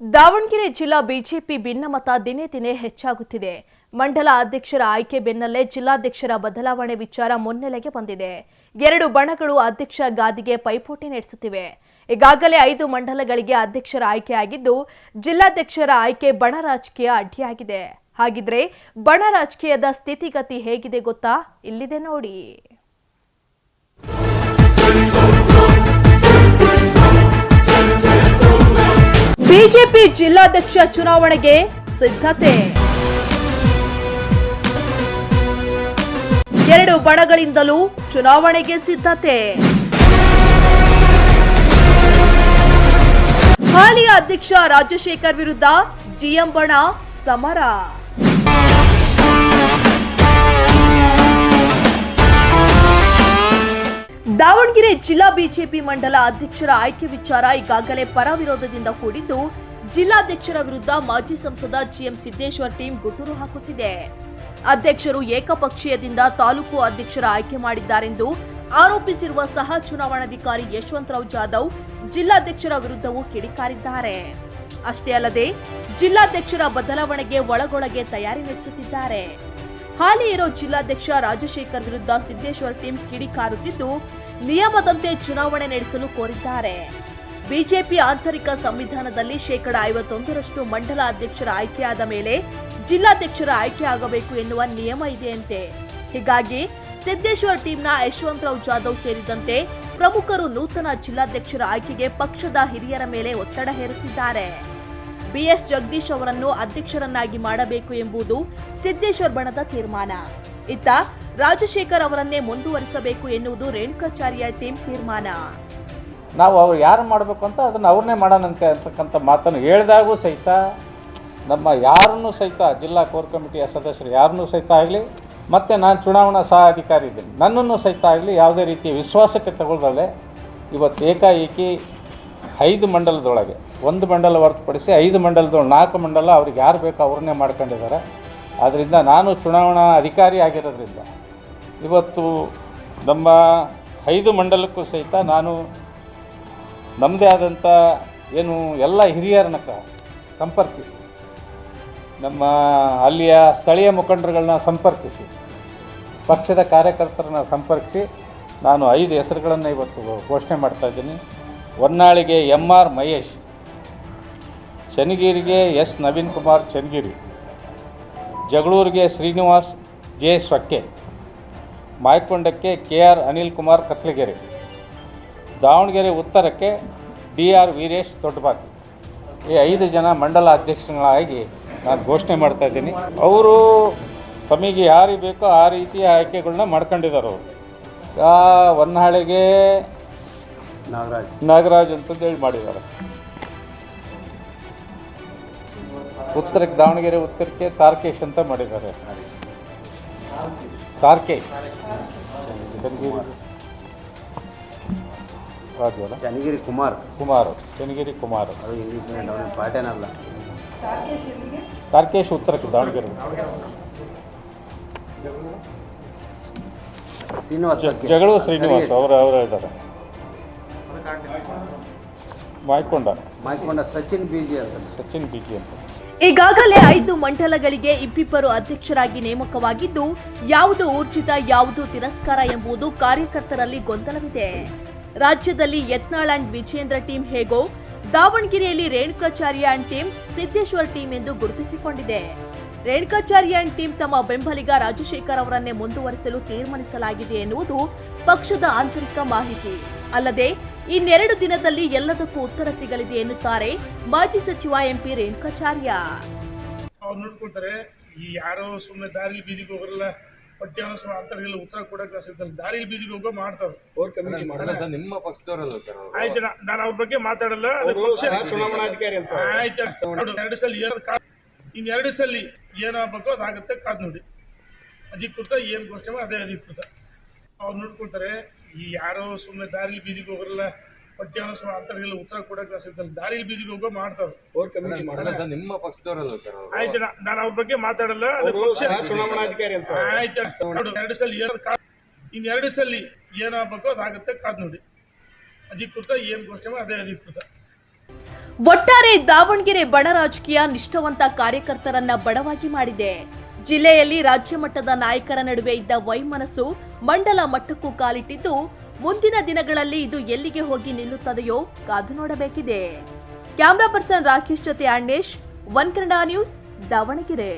ದಾವಣಗೆರೆ ಜಿಲ್ಲಾ ಬಿಜೆಪಿ ಭಿನ್ನಮತ ದಿನೇ ದಿನೇ ಹೆಚ್ಚಾಗುತ್ತಿದೆ. ಮಂಡಲ ಅಧ್ಯಕ್ಷರ ಆಯ್ಕೆ ಬೆನ್ನಲ್ಲೇ ಜಿಲ್ಲಾಧ್ಯಕ್ಷರ ಬದಲಾವಣೆ ವಿಚಾರ ಮುನ್ನೆಲೆಗೆ ಬಂದಿದೆ. ಎರಡು ಬಣಗಳು ಅಧ್ಯಕ್ಷ ಗಾದಿಗೆ ಪೈಪೋಟಿ ನಡೆಸುತ್ತಿವೆ. ಈಗಾಗಲೇ ಐದು ಮಂಡಲಗಳಿಗೆ ಅಧ್ಯಕ್ಷರ ಆಯ್ಕೆಯಾಗಿದ್ದು, ಜಿಲ್ಲಾಧ್ಯಕ್ಷರ ಆಯ್ಕೆ ಬಣ ರಾಜಕೀಯ ಅಡ್ಡಿಯಾಗಿದೆ. ಹಾಗಿದ್ರೆ ಬಣ ರಾಜಕೀಯದ ಸ್ಥಿತಿಗತಿ ಹೇಗಿದೆ ಗೊತ್ತಾ? ಇಲ್ಲಿದೆ ನೋಡಿ. ಬಿಜೆಪಿ ಜಿಲ್ಲಾಧ್ಯಕ್ಷ ಚುನಾವಣೆಗೆ ಸಿದ್ಧತೆ. ಎರಡು ಬಣಗಳಿಂದಲೂ ಚುನಾವಣೆಗೆ ಸಿದ್ಧತೆ. ಹಾಲಿ ಅಧ್ಯಕ್ಷ ರಾಜಶೇಖರ್ ವಿರುದ್ಧ ಜಿಎಂ ಬಣ ಸಮರ. ಜಿಲ್ಲಾ ಬಿಜೆಪಿ ಮಂಡಲ ಅಧ್ಯಕ್ಷರ ಆಯ್ಕೆ ವಿಚಾರ ಈಗಾಗಲೇ ಪರ ವಿರೋಧದಿಂದ ಕೂಡಿದ್ದು, ಜಿಲ್ಲಾಧ್ಯಕ್ಷರ ವಿರುದ್ಧ ಮಾಜಿ ಸಂಸದ ಜಿಎಂ ಸಿದ್ದೇಶ್ವರ್ ಟೀಂ ಗುಟುರು ಹಾಕುತ್ತಿದೆ. ಅಧ್ಯಕ್ಷರು ಏಕಪಕ್ಷೀಯದಿಂದ ತಾಲೂಕು ಅಧ್ಯಕ್ಷರ ಆಯ್ಕೆ ಮಾಡಿದ್ದಾರೆಂದು ಆರೋಪಿಸಿರುವ ಸಹ ಚುನಾವಣಾಧಿಕಾರಿ ಯಶವಂತರಾವ್ ಜಾಧವ್ ಜಿಲ್ಲಾಧ್ಯಕ್ಷರ ವಿರುದ್ಧವೂ ಕಿಡಿಕಾರಿದ್ದಾರೆ. ಅಷ್ಟೇ ಅಲ್ಲದೆ, ಜಿಲ್ಲಾಧ್ಯಕ್ಷರ ಬದಲಾವಣೆಗೆ ಒಳಗೊಳಗೆ ತಯಾರಿ ನಡೆಸುತ್ತಿದ್ದಾರೆ. ಹಾಲಿ ಇರೋ ಜಿಲ್ಲಾಧ್ಯಕ್ಷ ರಾಜಶೇಖರ್ ವಿರುದ್ಧ ಸಿದ್ದೇಶ್ವರ್ ಟೀಂ ಕಿಡಿಕಾರುತ್ತಿದ್ದು ನಿಯಮದಂತೆ ಚುನಾವಣೆ ನಡೆಸಲು ಕೋರಿದ್ದಾರೆ. ಬಿಜೆಪಿ ಆಂತರಿಕ ಸಂವಿಧಾನದಲ್ಲಿ ಶೇಕಡ ಐವತ್ತೊಂದರಷ್ಟು ಮಂಡಲ ಅಧ್ಯಕ್ಷರ ಆಯ್ಕೆಯಾದ ಮೇಲೆ ಜಿಲ್ಲಾಧ್ಯಕ್ಷರ ಆಯ್ಕೆ ಆಗಬೇಕು ಎನ್ನುವ ನಿಯಮ ಇದೆಯಂತೆ. ಹೀಗಾಗಿ ಸಿದ್ದೇಶ್ವರ್ ಟೀಂನ ಯಶವಂತರಾವ್ ಜಾಧವ್ ಸೇರಿದಂತೆ ಪ್ರಮುಖರು ನೂತನ ಜಿಲ್ಲಾಧ್ಯಕ್ಷರ ಆಯ್ಕೆಗೆ ಪಕ್ಷದ ಹಿರಿಯರ ಮೇಲೆ ಒತ್ತಡ ಹೇರುತ್ತಿದ್ದಾರೆ. ಬಿಎಸ್ ಜಗದೀಶ್ ಅವರನ್ನು ಅಧ್ಯಕ್ಷರನ್ನಾಗಿ ಮಾಡಬೇಕು ಎಂಬುದು ಸಿದ್ದೇಶ್ವರ್ ಬಣದ ತೀರ್ಮಾನ. ಇತ್ತ ರಾಜಶೇಖರ್ ಅವರನ್ನೇ ಮುಂದುವರಿಸಬೇಕು ಎನ್ನುವುದು ರೇಣುಕಾಚಾರ್ಯ ಟೀಮ್ ತೀರ್ಮಾನ. ನಾವು ಅವ್ರು ಯಾರು ಮಾಡಬೇಕು ಅಂತ ಅದನ್ನು ಅವ್ರನ್ನೇ ಮಾಡೋಣಂತೆ ಅಂತಕ್ಕಂಥ ಮಾತನ್ನು ಹೇಳಿದಾಗೂ ಸಹಿತ ನಮ್ಮ ಯಾರನ್ನೂ ಸಹಿತ ಜಿಲ್ಲಾ ಕೋರ್ ಕಮಿಟಿಯ ಸದಸ್ಯರು ಯಾರನ್ನೂ ಸಹಿತ ಆಗಲಿ, ಮತ್ತು ನಾನು ಚುನಾವಣಾ ಸಹ ಅಧಿಕಾರಿ ಇದ್ದೀನಿ. ನನ್ನನ್ನು ಸಹಿತ ಆಗಲಿ ಯಾವುದೇ ರೀತಿಯ ವಿಶ್ವಾಸಕ್ಕೆ ತಗೊಳ್ದಲ್ಲೇ ಇವತ್ತು ಏಕಾಏಕಿ ಐದು ಮಂಡಲದೊಳಗೆ, ಒಂದು ಮಂಡಲ ಹೊರತುಪಡಿಸಿ ಐದು ಮಂಡಲದೊಳಗೆ ನಾಲ್ಕು ಮಂಡಲ ಅವ್ರಿಗೆ ಯಾರು ಬೇಕೋ ಅವ್ರನ್ನೇ ಮಾಡ್ಕೊಂಡಿದ್ದಾರೆ. ಆದ್ದರಿಂದ ನಾನು ಚುನಾವಣಾ ಅಧಿಕಾರಿ ಆಗಿರೋದ್ರಿಂದ ಇವತ್ತು ನಮ್ಮ ಐದು ಮಂಡಲಕ್ಕೂ ಸಹಿತ ನಾನು ನಮ್ಮದೇ ಆದಂಥ ಏನು ಎಲ್ಲ ಹಿರಿಯರನ್ನ ಕ- ಸಂಪರ್ಕಿಸಿ, ನಮ್ಮ ಅಲ್ಲಿಯ ಸ್ಥಳೀಯ ಮುಖಂಡರುಗಳನ್ನ ಸಂಪರ್ಕಿಸಿ, ಪಕ್ಷದ ಕಾರ್ಯಕರ್ತರನ್ನ ಸಂಪರ್ಕಿಸಿ ನಾನು ಐದು ಹೆಸರುಗಳನ್ನು ಇವತ್ತು ಘೋಷಣೆ ಮಾಡ್ತಾಯಿದ್ದೀನಿ ಹೊನ್ನಾಳಿಗೆ ಎಂ ಆರ್ ಮಹೇಶ್ ಚನ್ನಗಿರಿಗೆ ಎಸ್ ನವೀನ್ ಕುಮಾರ್ ಚನ್ನಗಿರಿ ಜಗಳೂರಿಗೆ ಶ್ರೀನಿವಾಸ್ ಜೆ ಸೊಕ್ಕೆ ಮಾಯಕೊಂಡಕ್ಕೆ ಕೆ ಆರ್ ಅನಿಲ್ ಕುಮಾರ್ ಕತ್ಲಗೆರೆ ದಾವಣಗೆರೆ ಉತ್ತರಕ್ಕೆ ಡಿ ಆರ್ ವೀರೇಶ್ ದೊಡ್ಡಬಾಕಿ ಈ ಐದು ಜನ ಮಂಡಲ ಅಧ್ಯಕ್ಷಗಳಾಗಿ ನಾನು ಘೋಷಣೆ ಮಾಡ್ತಾ ಇದ್ದೀನಿ. ಅವರು ತಮಗೆ ಯಾರಿಗೆ ಬೇಕೋ ಆ ರೀತಿಯ ಆಯ್ಕೆಗಳನ್ನ ಮಾಡ್ಕೊಂಡಿದ್ದಾರೆ ಅವರು. ಹೊನ್ನಾಳಿಗೆ ನಾಗರಾಜ್. ನಾಗರಾಜ್ ಅಂತಂದೇಳಿ ಮಾಡಿದ್ದಾರೆ. ಉತ್ತರಕ್ಕೆ ದಾವಣಗೆರೆ ಉತ್ತರಕ್ಕೆ ತಾರ್ಕೇಶ್ ಅಂತ ಮಾಡಿದ್ದಾರೆ. ತಾರ್ಕೇಶ್. ರಾಜು ಚನ್ನಗಿರಿ ಕುಮಾರ್. ಕುಮಾರ್. ಚನ್ನಗಿರಿ ಕುಮಾರ್. ಅದು ಇಂಡಿಪೆಂಡೆಂಟ್ ಅವನ ಪಾರ್ಟಿನಲ್ಲ ತಾರ್ಕೇಶ್ ಉತ್ತರಕ್ಕೆ ದಾವಣಗೆರೆ. ಶ್ರೀನಿವಾಸ್. ಜಗಳು ಶ್ರೀನಿವಾಸ್ ಅವರು ಅವರ ಇದ್ದಾರೆ. ಮಾಯ್ಕೊಂಡ. ಮಾಯ್ಕೊಂಡ ಸಚಿನ್ ಬಿಜಿ ಅಂತ. ಸಚಿನ್ ಬಿ ಜಿ ಅಂತ. ಈಗಾಗಲೇ ಐದು ಮಂಡಲಗಳಿಗೆ ಇಬ್ಬಿಬ್ಬರು ಅಧ್ಯಕ್ಷರಾಗಿ ನೇಮಕವಾಗಿದ್ದು, ಯಾವುದು ಊರ್ಜಿತ, ಯಾವುದು ತಿರಸ್ಕಾರ ಎಂಬುದು ಕಾರ್ಯಕರ್ತರಲ್ಲಿ ಗೊಂದಲವಿದೆ. ರಾಜ್ಯದಲ್ಲಿ ಯತ್ನಾಳ್ ಅಂಡ್ ವಿಜೇಂದ್ರ ಟೀಮ್ ಹೇಗೋ, ದಾವಣಗೆರೆಯಲ್ಲಿ Renukacharya and team, Siddeshwar team ಎಂದು ಗುರುತಿಸಿಕೊಂಡಿದೆ. ರೇಣುಕಾಚಾರ್ಯ ಅಂಡ್ ಟೀಮ್ ತಮ್ಮ ಬೆಂಬಲಿಗ ರಾಜಶೇಖರ್ ಅವರನ್ನೇ ಮುಂದುವರಿಸಲು ತೀರ್ಮಾನಿಸಲಾಗಿದೆ ಎನ್ನುವುದು ಪಕ್ಷದ ಆಂತರಿಕ ಮಾಹಿತಿ. ಅಲ್ಲದೆ ಇನ್ನೆರಡು ದಿನದಲ್ಲಿ ಎಲ್ಲದಕ್ಕೂ ಉತ್ತರ ಸಿಗಲಿದೆ ಎನ್ನುತ್ತಾರೆ ಮಾಜಿ ಸಚಿವ ಎಂಪಿ ರೇಣುಕಾಚಾರ್ಯ. ಅವ್ರು ನೋಡ್ಕೊಳ್ತಾರೆ ಈ ಯಾರೋ ಸುಮ್ಮನೆ ದಾರಿ ಬೀದಿಗೆ ಹೋಗಲ್ಲ ಪಠ್ಯಾನ ಅಂತರ್ಗೆಲ್ಲ ಉತ್ತರ ಕೊಡಕ್ಕೆ ಸಿಗ್ತಲ್ಲ ದಾರಿ ಬೀದಿಗೆ ಹೋಗೋ ಮಾಡ್ತಾರೆ. ನಿಮ್ಮ ಪಕ್ಷದವರಲ್ಲ ಸರ್ ಆಯ್ತು ನಾನು ಅವ್ರ ಬಗ್ಗೆ ಮಾತಾಡಲ್ಲ ಚುನಾವಣಾಧಿಕಾರಿ ಅಂತ. ಆಯ್ತು ನೋಡು, ಎರಡು ಸಲ ಏನು ಕಾ ಇನ್ನು ಎರಡು ಸಲ ಏನಾಗಬೇಕು ಅದಾಗುತ್ತೆ ಕಾದು ನೋಡಿ. ಅಧಿಕೃತ ಏನು ಘೋಷಣೆ ಅದೇ ಅಧಿಕೃತ. ಅವ್ರು ನೋಡ್ಕೊಳ್ತಾರೆ ಈ ಯಾರೋ ಸುಮ್ಮನೆ ದಾರಿಲಿ ಬೀದಿಗೆ ಹೋಗಲ್ಲ ಪಠ್ಯ ಅಂತರ್ಗೆಲ್ಲ ಉತ್ತರ ಕೊಡಕ್ಕೆ ಸಿಗ್ತಲ್ಲ ದಾರಿಲಿ ಬೀದಿಗೆ ಹೋಗೋ ಮಾಡ್ತಾರೆ. ನಿಮ್ಮ ಪಕ್ಷದವರಲ್ಲ ಸರ್ ಆಯ್ತು ನಾನು ಅವ್ರ ಬಗ್ಗೆ ಮಾತಾಡಲ್ಲ ಚುನಾವಣಾಧಿಕಾರಿ ಅಂತ ಆಯ್ತು ನೋಡು, ಎರಡು ಸಲ ಏನಾದ್ರು ಕಾ ಇನ್ನು ಎರಡು ಸಲ ಏನಾಗಬೇಕು ಅದಾಗುತ್ತೆ ಕಾದು ನೋಡಿ. ಅಧಿಕೃತ ಏನು ಘೋಷಣೆ ಅದೇ ಅಧಿಕೃತ. ಒಟ್ಟಾರೆ ದಾವಣಗೆರೆ ಬಡ ರಾಜಕೀಯ ನಿಷ್ಠಾವಂತ ಕಾರ್ಯಕರ್ತರನ್ನ ಬಡವಾಗಿ ಮಾಡಿದೆ. ಜಿಲ್ಲೆಯಲ್ಲಿ ರಾಜ್ಯ ಮಟ್ಟದ ನಾಯಕರ ನಡುವೆ ಇದ್ದ ವೈಮನಸ್ಸು ಮಂಡಲ ಮಟ್ಟಕ್ಕೂ ಕಾಲಿಟ್ಟಿದ್ದು, ಮುಂದಿನ ದಿನಗಳಲ್ಲಿ ಇದು ಎಲ್ಲಿಗೆ ಹೋಗಿ ನಿಲ್ಲುತ್ತದೆಯೋ ಕಾದು ನೋಡಬೇಕಿದೆ. ಕ್ಯಾಮರಾ ಪರ್ಸನ್ ರಾಕೇಶ್ ಜೊತೆ ಅಣ್ಣೇಶ್ ಒನ್ ಕನ್ನಡ ನ್ಯೂಸ್, ದಾವಣಗೆರೆ.